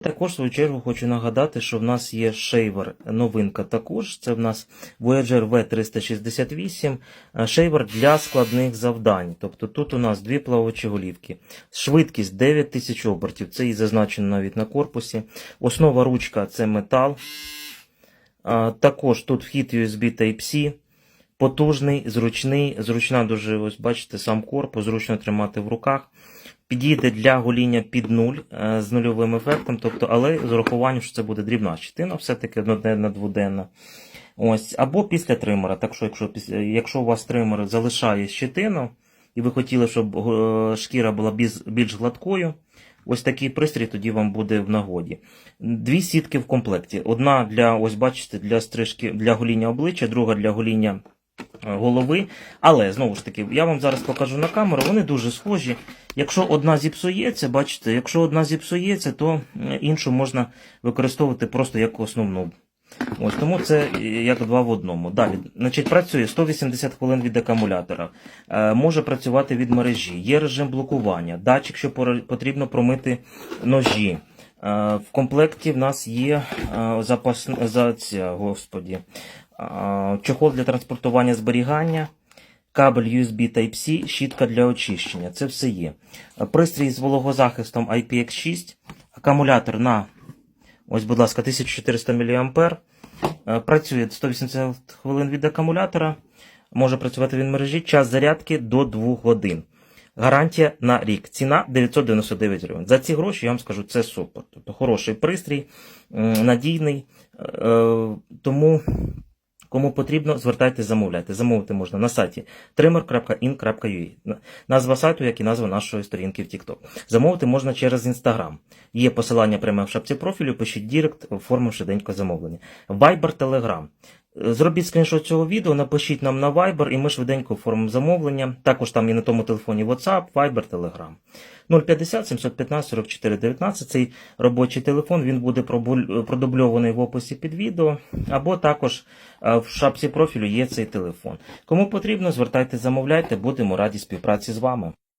Також в свою чергу хочу нагадати, що в нас є шейвер новинка також. Це в нас Voyager V368, е, шейвер для складних завдань. Тобто тут у нас дві плавучі голівки. Швидкість 9000 обертів, це і зазначено навіть на корпусі. Основа ручка це метал. Також тут вхід USB Type-C. Потужний, зручний, зручна дуже, ось бачите, сам корпус, зручно тримати в руках. Підійде для гоління під нуль е, з нульовим ефектом, тобто, але з урахуванням, що це буде дрібна щитина, все-таки одноденна, дводенна. Ось, або після тримера. Так що, якщо, якщо у вас тример залишає щитину, і ви хотіли, щоб е, шкіра була більш, більш гладкою, ось такий пристрій тоді вам буде в нагоді. Дві сітки в комплекті. Одна для, ось бачите, для стрижки, для гоління обличчя, друга для гоління е, голови. Але знову ж таки, я вам зараз покажу на камеру, вони дуже схожі. Якщо одна зіпсується, бачите, якщо одна зіпсується, то е, іншу можна використовувати просто як основну. Ось тому це е, як два в одному. Далі, значить, працює 180 хвилин від акумулятора, е, може працювати від мережі, є режим блокування, датчик, що потрібно промити ножі. Е, В комплекті в нас є е, запас за ця, господі, е, чохол для транспортування зберігання, кабель USB Type-C, щітка для очищення. Це все є. Е, Пристрій з вологозахистом IPX6, акумулятор на Ось, будь ласка, 1400 мА. Е, Працює 180 хвилин від акумулятора. Може працювати він в мережі. Час зарядки до 2 годин. Гарантія на рік. Ціна 999 гривень. За ці гроші я вам скажу, це супер. Тобто хороший пристрій, надійний. Е, Тому, кому потрібно, звертайтеся, замовляйте. Замовити можна на сайті trimmer.in.ua. Назва сайту, як і назва нашої сторінки в TikTok. Замовити можна через Instagram. Є посилання пряме в шапці профілю, пишіть Дірект, оформивши денько замовлення. Viber, Telegram. Зробіть скріншот цього відео, напишіть нам на Viber, і ми швиденько оформимо замовлення. Також там і на тому телефоні WhatsApp, Viber, Telegram. 050 715 44 19. Цей робочий телефон він буде продубльований в описі під відео, або також е, в шапці профілю є цей телефон. Кому потрібно, звертайте, замовляйте, будемо раді співпраці з вами.